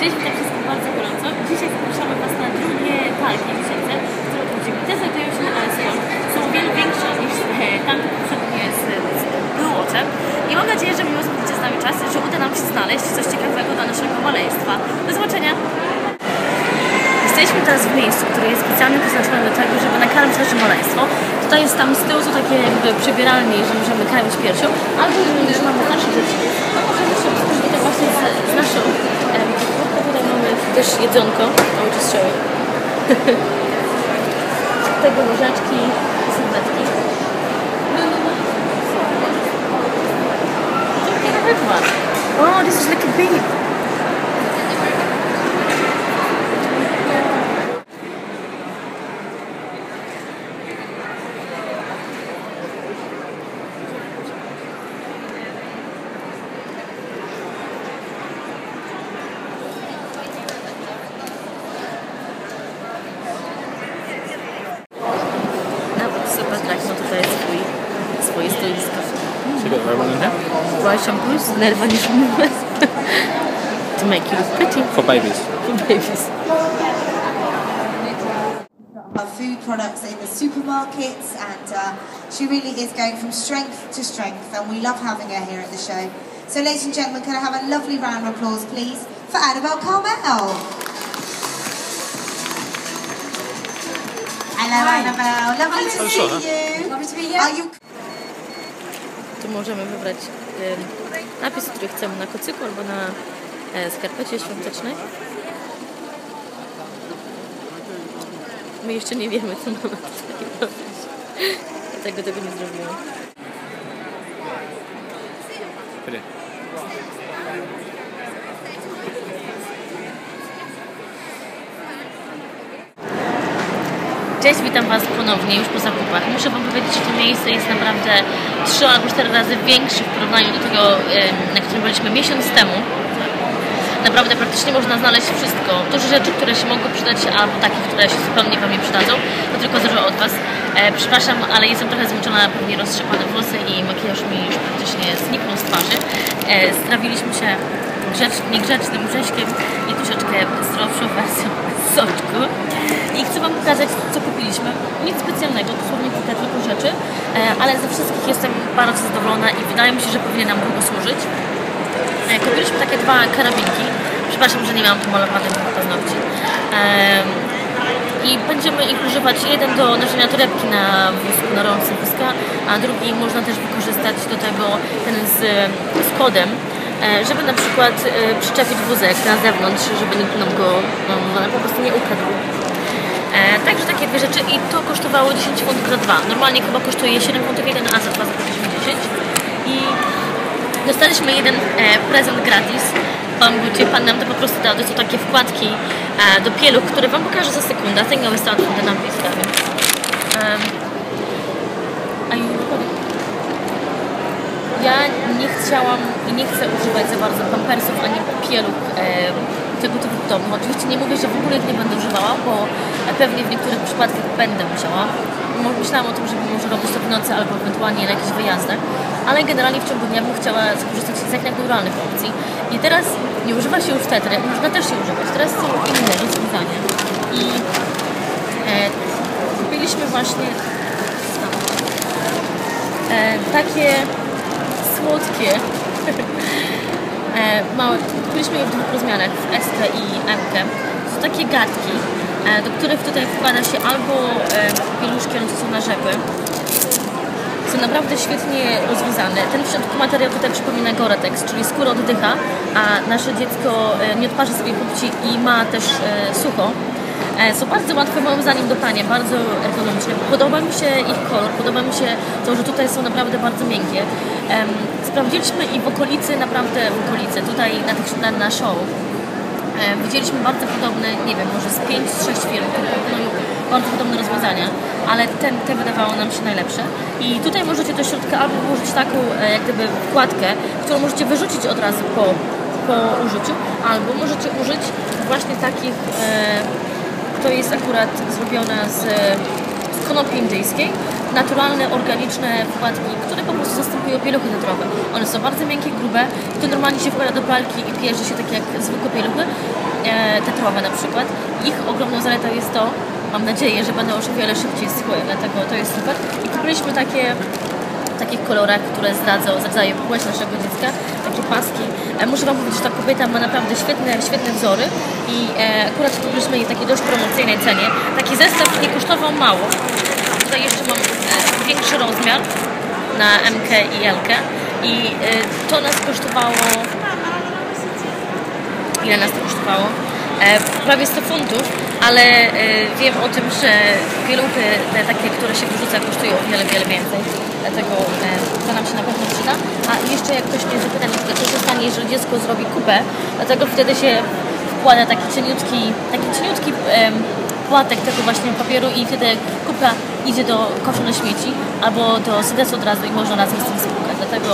Cześć, witam wszystkich bardzo gorąco. Dzisiaj zapraszamy Was na drugie targi miesięce, które obchodzimy. Te znajdują się na ASL. Są wiele większe niż e, tamte poprzednie z, Bluewater. I mam nadzieję, że miło spędzicie z nami czas, że uda nam się znaleźć coś ciekawego dla naszego maleństwa. Do zobaczenia! Jesteśmy teraz w miejscu, które jest specjalnie przeznaczone do tego, żeby nakarmić nasze maleństwo. Tutaj jest tam z tyłu są takie jakby przebieralnie, że możemy karmić piersią, albo jeżeli mamy nasze dzieci, to możemy się skorzystać właśnie z, z naszą em, też jedzonko, o show you. Tego łyżeczki, sylwetki. Oh, this is like a baby. So you got the right one in here? Dry shampoos, nerwa niż To make you look pretty For babies. for babies. Our food products in the supermarkets, and uh, she really is going from strength to strength, and we love having her here at the show. So, ladies and gentlemen, can I have a lovely round of applause, please, for Annabelle Carmel? Hello, Annabelle. Lovely to Oh, see sure. you. Lovely to be here. Are you Tu możemy wybrać napis, który chcemy na kocyku albo na e, skarpecie świątecznej. My jeszcze nie wiemy, co mamy tutaj robić. Dlatego tego nie zrobimy. Put Cześć, witam Was ponownie już po zakupach. Muszę Wam powiedzieć, że to miejsce jest naprawdę 3 albo 4 razy większe w porównaniu do tego, na którym byliśmy miesiąc temu. Naprawdę praktycznie można znaleźć wszystko. Dużo rzeczy, które się mogą przydać, albo takich, które się zupełnie Wam nie przydadzą. To tylko zależy od Was. E, przepraszam, ale jestem trochę zmęczona, pewnie roztrzepane włosy i makijaż mi już praktycznie zniknął z twarzy. E, strawiliśmy się grzecz, niegrzecznym grześkiem i troszeczkę zdrowszą wersją soczku. I chcę Wam pokazać, co kupiliśmy. Nic specjalnego, dosłownie kilka tylko rzeczy, e, ale ze wszystkich jestem bardzo zadowolona i wydaje mi się, że powinny nam długo służyć. E, Kupiliśmy takie dwa karabinki. Przepraszam, że nie mam tu malowanych paznokci. I będziemy ich używać jeden do noszenia torebki na wózku, na rączce wózka, a drugi można też wykorzystać do tego ten z, z kodem, żeby na przykład e, przyczepić wózek na zewnątrz, żeby nikt nam go no, po prostu nie ukradł. E, także takie dwie rzeczy i to kosztowało 10 funtów za dwa. Normalnie chyba kosztuje 7 funtów jeden, a za dwa zapłaciliśmy 10. I dostaliśmy jeden e, prezent gratis. Pan, gdzie pan nam to po prostu dał. To są takie wkładki e, do pieluch, które wam pokażę za sekundę. Will start from the napis? Ja nie chciałam i nie chcę używać za bardzo pampersów ani pieluch e, tego typu domu. Oczywiście nie mówię, że w ogóle ich nie będę używała, bo pewnie w niektórych przypadkach będę musiała. Myślałam o tym, żeby może robić to w nocy albo ewentualnie na jakichś wyjazdach, ale generalnie w ciągu dnia bym chciała skorzystać z jak naturalnych opcji. I teraz nie używa się już tetry, można też się używać. Teraz są inne rozwiązania. I e, kupiliśmy właśnie e, takie słodkie małe, kupiliśmy je w dwóch rozmiarach, w SK i. To są takie gadki, e, do których tutaj wkłada się albo e, pieluszki, one są na rzepy. Są naprawdę świetnie rozwiązane. Ten w środku materiał tutaj przypomina Gore-Tex, czyli skóra oddycha, a nasze dziecko e, nie odparzy sobie pupci i ma też e, sucho. E, Są bardzo łatwe moim zdaniem do prania, bardzo ekonomiczne. Podoba mi się ich kolor, podoba mi się to, że tutaj są naprawdę bardzo miękkie. Sprawdziliśmy i w okolicy, naprawdę w okolicy, tutaj na, tych, na, na show, widzieliśmy bardzo podobne, nie wiem, może z 5-6 firm, które proponują bardzo podobne rozwiązania, ale ten, te wydawało nam się najlepsze. I tutaj możecie do środka albo włożyć taką e, jak gdyby wkładkę, którą możecie wyrzucić od razu po, po użyciu, albo możecie użyć właśnie takich, e, to jest akurat zrobiona z, konopi indyjskiej, naturalne, organiczne wkładki, które po prostu zastępują pieluchy tetrowe. One są bardzo miękkie, grube to normalnie się wkłada do pralki i pierze się tak jak zwykłe pieluchy. tetrowe na przykład. Ich ogromną zaletą jest to, mam nadzieję, że będą już o wiele szybciej schły, dlatego to jest super. I kupiliśmy takie w takich kolorach, które zdradzą, zdradzają płeć naszego dziecka, takie paski. E, muszę Wam powiedzieć, że ta kobieta ma naprawdę świetne, świetne wzory i e, akurat kupiliśmy jej w takiej dość promocyjnej cenie. Taki zestaw nie kosztował mało. Tutaj jeszcze mam e, większy rozmiar na MK i LK i to nas kosztowało ile nas to kosztowało? E, prawie 100 funtów, ale e, wiem o tym, że pieluchy te takie, które się wyrzuca kosztują o wiele, wiele więcej. Dlatego e, to nam się na pewno przyda. A jeszcze jak ktoś mnie zapyta, co się stanie, jeżeli dziecko zrobi kupę, dlatego wtedy się wkłada taki cieniutki, taki cieniutki płatek tego właśnie papieru i wtedy kupla idzie do kosza na śmieci albo do sedesu od razu i można razem z tym spłukać. Dlatego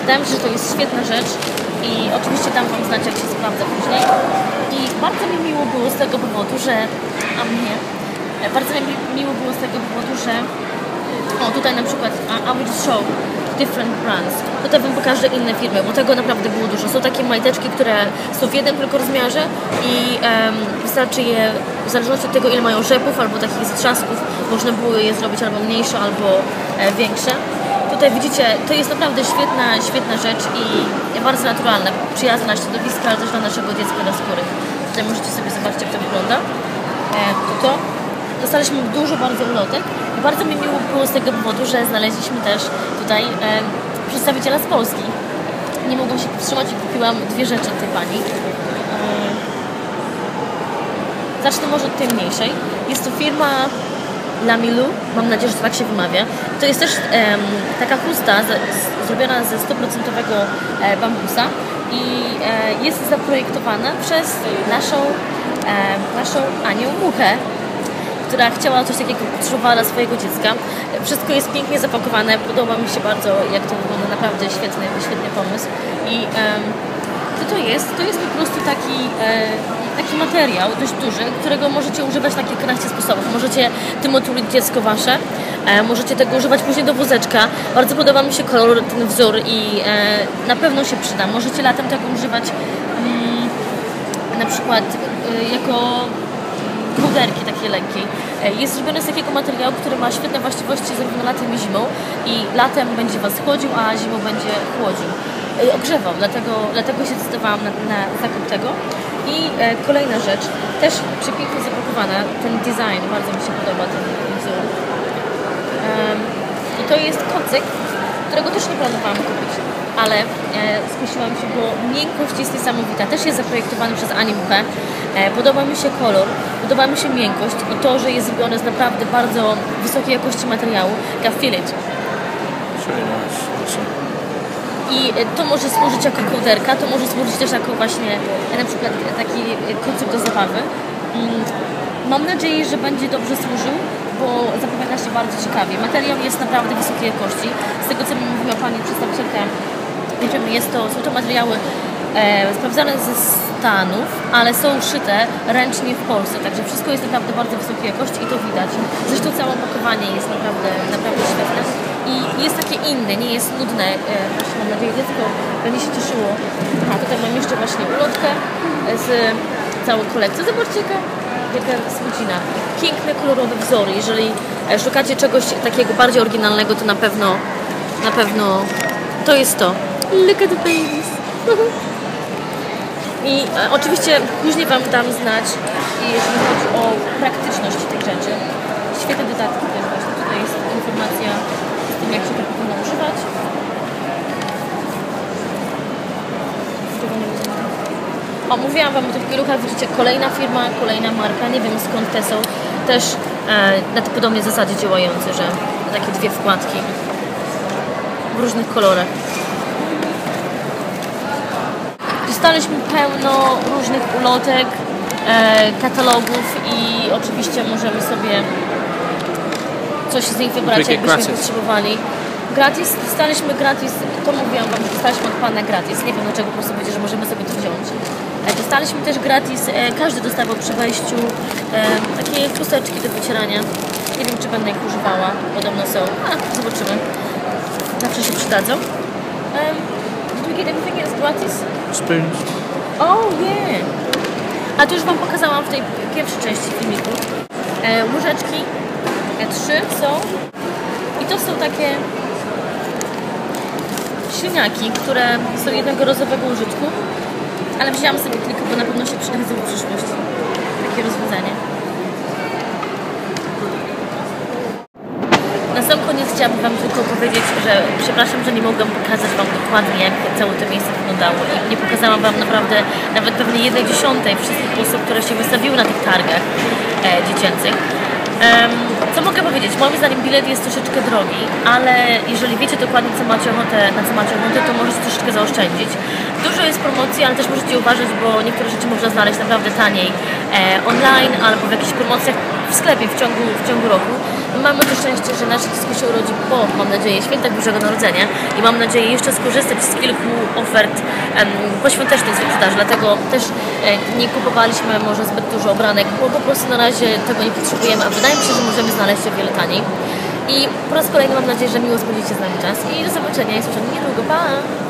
wydaje mi się, że to jest świetna rzecz i oczywiście dam Wam znać, jak się sprawdza później. I bardzo mi miło było z tego powodu, że... A mnie? Bardzo mi miło było z tego powodu, że o, tutaj na przykład I will show different brands. Tutaj Wam pokażę inne firmy, bo tego naprawdę było dużo. Są takie majteczki, które są w jednym tylko rozmiarze i em, wystarczy je, w zależności od tego ile mają rzepów albo takich zatrzasków, można było je zrobić albo mniejsze, albo e, większe. Tutaj widzicie, to jest naprawdę świetna, świetna rzecz i bardzo naturalna, przyjazna na środowisko, ale też dla naszego dziecka na skóry. Tutaj możecie sobie zobaczyć, jak to wygląda. E, to to. Dostaliśmy dużo bardzo ulotek i bardzo mi miło było z tego powodu, że znaleźliśmy też tutaj e, przedstawiciela z Polski. Nie mogłam się powstrzymać i kupiłam dwie rzeczy od tej pani. E, zacznę może od tej mniejszej. Jest to firma Lamilu, mam nadzieję, że to tak się wymawia. To jest też taka chusta z, z, zrobiona ze 100% e, bambusa i e, jest zaprojektowana przez naszą, e, naszą Anię Muchę, która chciała coś takiego, potrzebowała dla swojego dziecka. Wszystko jest pięknie zapakowane, podoba mi się bardzo, jak to wygląda, naprawdę świetny, świetny pomysł. I co to jest? To jest po prostu taki, e, taki materiał dość duży, którego możecie używać na kilkanaście sposobów. Możecie tym otulić dziecko wasze, e, możecie tego używać później do wózeczka. Bardzo podoba mi się kolor, ten wzór i e, na pewno się przyda. Możecie latem tego używać mm, na przykład e, jako kołderki takie lekkiej. E, Jest zrobione z takiego materiału, który ma świetne właściwości zarówno latem i zimą i latem będzie Was chłodził, a zimą będzie chłodził. E, Ogrzewał, dlatego, dlatego się zdecydowałam na, na zakup tego. I e, kolejna rzecz, też przepięknie zapakowana, ten design, bardzo mi się podoba ten wzór. I to jest kocyk, którego też nie planowałam kupić, ale e, skusiłam się, bo miękkość jest niesamowita. Też jest zaprojektowany przez Ani Muchę. E, podoba mi się kolor, podoba mi się miękkość i to, że jest zrobione z naprawdę bardzo wysokiej jakości materiału, jak feel it. Really nice. I to może służyć jako kołderka, to może służyć też jako właśnie e, na przykład taki kocyk do zabawy. Mm, Mam nadzieję, że będzie dobrze służył, bo zapowiada się bardzo ciekawie. Materiał jest naprawdę wysokiej jakości. Z tego co mi mówiła Pani przedstawicielka jest to, są to materiały e, sprawdzane ze Stanów, ale są szyte ręcznie w Polsce, także wszystko jest naprawdę bardzo wysokiej jakości i to widać. Zresztą całe opakowanie jest naprawdę, naprawdę świetne i jest takie inne, nie jest nudne. E, właśnie mam nadzieję, dziecko będzie się cieszyło. A tutaj mam jeszcze właśnie ulotkę z całą kolekcją. Zobaczcie, jaka, jaka słodzina. Piękne, kolorowe wzory. Jeżeli e, szukacie czegoś takiego bardziej oryginalnego, to na pewno, na pewno to jest to. Look at the babies. I e, oczywiście później Wam dam znać, jeżeli chodzi o praktyczność tych rzeczy. Świetne dodatki też właśnie. Tutaj jest informacja z tym, jak się tego powinno używać. Tego nie widzę. O, mówiłam Wam o tych pieluchach, widzicie, kolejna firma, kolejna marka, nie wiem skąd te są, też e, na tej podobnej zasadzie działające, że takie dwie wkładki w różnych kolorach. Dostaliśmy pełno różnych ulotek, e, katalogów i oczywiście możemy sobie coś z nich wybrać, jakbyśmy potrzebowali. Gratis, dostaliśmy gratis, to mówiłam Wam, że dostaliśmy od Pana gratis. Nie wiem dlaczego, po prostu będzie, że możemy sobie to wziąć. E, Dostaliśmy też gratis, e, każdy dostawał przy wejściu e, takie chusteczki do wycierania. Nie wiem, czy będę ich używała, podobno są. A, zobaczymy. Zawsze się przydadzą. Um, did we get anything else gratis? Spoons. Oh yeah. A to już Wam pokazałam w tej pierwszej części filmiku. E, łyżeczki e, trzy są i to są takie świniaki, które są jednorazowego użytku, ale wzięłam sobie kilka, bo na pewno się przydadzą w przyszłości. Takie rozwiązanie. Na sam koniec chciałabym Wam tylko powiedzieć, że przepraszam, że nie mogłam pokazać Wam dokładnie, jak całe to miejsce wyglądało i nie pokazałam Wam naprawdę nawet pewnie jednej dziesiątej wszystkich osób, które się wystawiły na tych targach e, dziecięcych. Co mogę powiedzieć? Moim zdaniem bilet jest troszeczkę drogi, ale jeżeli wiecie dokładnie, co macie ochotę, na co macie ochotę, to możecie troszeczkę zaoszczędzić. Dużo jest promocji, ale też możecie uważać, bo niektóre rzeczy można znaleźć naprawdę taniej e, online albo w jakichś promocjach w sklepie w ciągu, w ciągu roku. Mamy to szczęście, że nasze dziecko się urodzi po, mam nadzieję, świętach Bożego Narodzenia i mam nadzieję jeszcze skorzystać z kilku ofert em, poświątecznych z dlatego też e, nie kupowaliśmy może zbyt dużo obranek, bo po prostu na razie tego nie potrzebujemy, a wydaje mi się, że możemy znaleźć o wiele taniej. I po raz kolejny mam nadzieję, że miło spędzicie z nami czas i do zobaczenia i słyszymy niedługo. Pa!